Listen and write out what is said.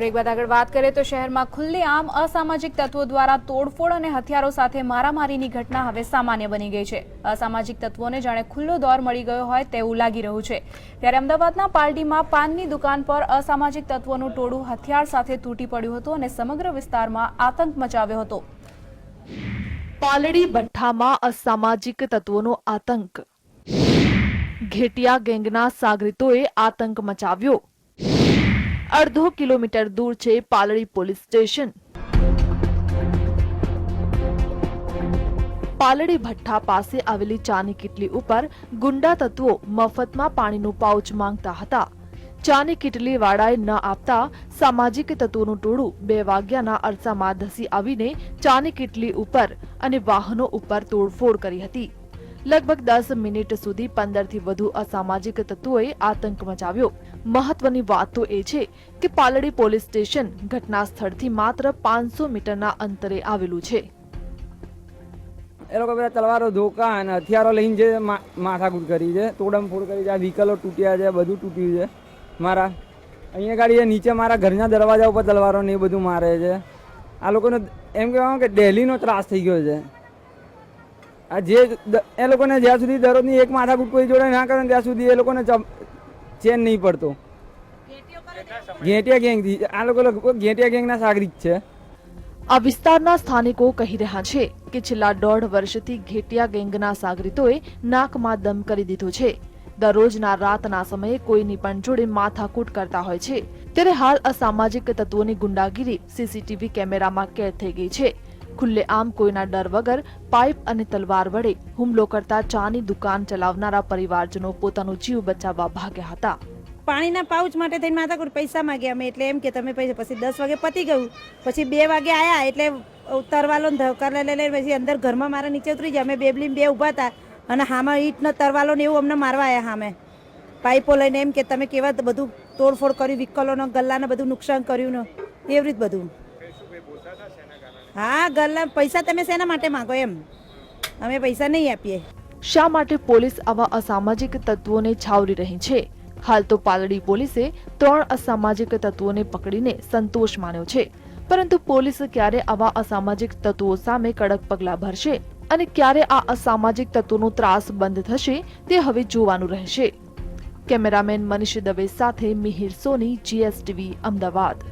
Break બાદ આગળ વાત કરીએ તો શહેરમાં ખુલ્લેઆમ અસામાજિક તત્વો દ્વારા તોડફોડ અને હથિયારો સાથે મારામારીની ઘટના હવે સામાન્ય બની ગઈ છે. અસામાજિક તત્વોને જાણે ખુલ્લો દોર મળી ગયો હોય તેવું લાગી રહ્યું છે. ત્યારે અમદાવાદના પાલડીમાં પાનની દુકાન પર અસામાજિક તત્વોનું ટોળું હથિયાર સાથે તૂટી પડ્યું હતું અને સમગ્ર વિસ્તારમાં આતંક મચાવ્યો હતો. પાલડી ભઠ્ઠામાં અસામાજિક તત્વોનો આતંક. ઘેટિયા ગેંગના સાગરીતોએ આતંક મચાવ્યો. અડધો કિલોમીટર દૂર છે પાલડી પોલીસ સ્ટેશન. પાલડી ભઠ્ઠા પાસે આવેલી ચાની કીટલી ઉપર ગુંડા તત્વો મફતમાં પાણીનું પાઉચ માંગતા હતા. ચાની કીટલી વાળાએ ન આપતા સામાજિક તત્વોનું ટોળું બે વાગ્યાના અરસામાં ધસી આવીને ચાની કીટલી ઉપર અને વાહનો ઉપર તોડફોડ કરી હતી. લગભગ દસ મિનિટ સુધી પંદરથી વધુ અસામાજિક તત્વોએ આતંક મચાવ્યો. મહત્વની વાત તો એ છે કે પાલડી પોલીસ સ્ટેશન ઘટના સ્થળથી માત્ર પાંચસો મીટરના અંતરે આવેલું છે. એ લોકો બધા તલવારો ધોકા અને હથિયારો લઈને જે માથાકૂટ કરી છે, તોડમફોડ કરી છે, આ વ્હીકલો તૂટ્યા છે, બધું તૂટ્યું છે. મારા, અહીંયા ગાડી નીચે મારા ઘરના દરવાજા ઉપર તલવારો ને એ બધું મારે છે. આ લોકોને એમ કહેવાનું કે દિલ્હીનો ત્રાસ થઈ ગયો છે. આ જે એ લોકોને જ્યાં સુધી દરરોજની એક માથાકૂટ કોઈ જોડે ના કરે ત્યાં સુધી એ લોકોને ચેન નહીં પડતો. ઘેટિયા ગેંગ આ લોકો ઘેટિયા ગેંગના સાગરિક છે. આ વિસ્તારના સ્થાનિકો કહી રહ્યા છે કે છેલ્લા દોઢ વર્ષથી ઘેટિયા ગેંગના સાગરિતોએ નાકમાં દમ કરી દીધો છે. દરરોજના રાતના સમયે કોઈની પણ જોડે માથાકૂટ કરતા હોય છે. ત્યારે હાલ અસામાજિક તત્વોની ગુંડાગીરી સીસીટીવી કેમેરામાં કેદ થઈ ગઈ છે. ખુલ્લેઆમ કોઈના ડર વગર પાઇપ અને તલવાર વડે હુમલો કરતા ચાની દુકાન ચલાવનારા પરિવારજનો પોતાનો જીવ બચાવવા ભાગ્યા હતા. પાણીના પાઉચ માટે થઈને માથાકૂટ પૈસા માંગ્યા. અમે એટલે એમ કે તમે પૈસા પછી દસ વાગે પતી ગયું. પછી બે વાગે આયા એટલે તરવાલો ધક્કા લઈ લઈને પછી અંદર ઘરમાં મારા નીચે ઉતરી ગયા. અમે બેબલીન બે ઊભા હતા અને હામાં ઈટનો તરવાલો ને એવું અમને મારવા આવ્યા સામે પાઇપો લઈને એમ કે તમે કેવા બધું તોડફોડ કર્યું વિકલોનો ગલ્લાને બધું નુકસાન કર્યું ને એવી રીત બધું. હા ગલ્લા પૈસા તમે શેના માટે માંગો એમ? અમે પૈસા નહીં આપીએ. શા માટે પોલીસ આવા અસામાજિક તત્વોને છાવરી રહી છે? હાલ તો પાલડી પોલીસે ત્રણ અસામાજિક તત્વોને પકડીને સંતોષ માન્યો છે. પરંતુ પોલીસ ક્યારે આવા અસામાજિક તત્વો સામે કડક પગલાં ભરશે અને ક્યારે આ અસામાજિક તત્વોનો ત્રાસ બંધ થશે તે હવે જોવાનું રહેશે. કેમેરામેન મનીષ દવે સાથે મિહિર સોની, જીએસટીવી, અમદાવાદ.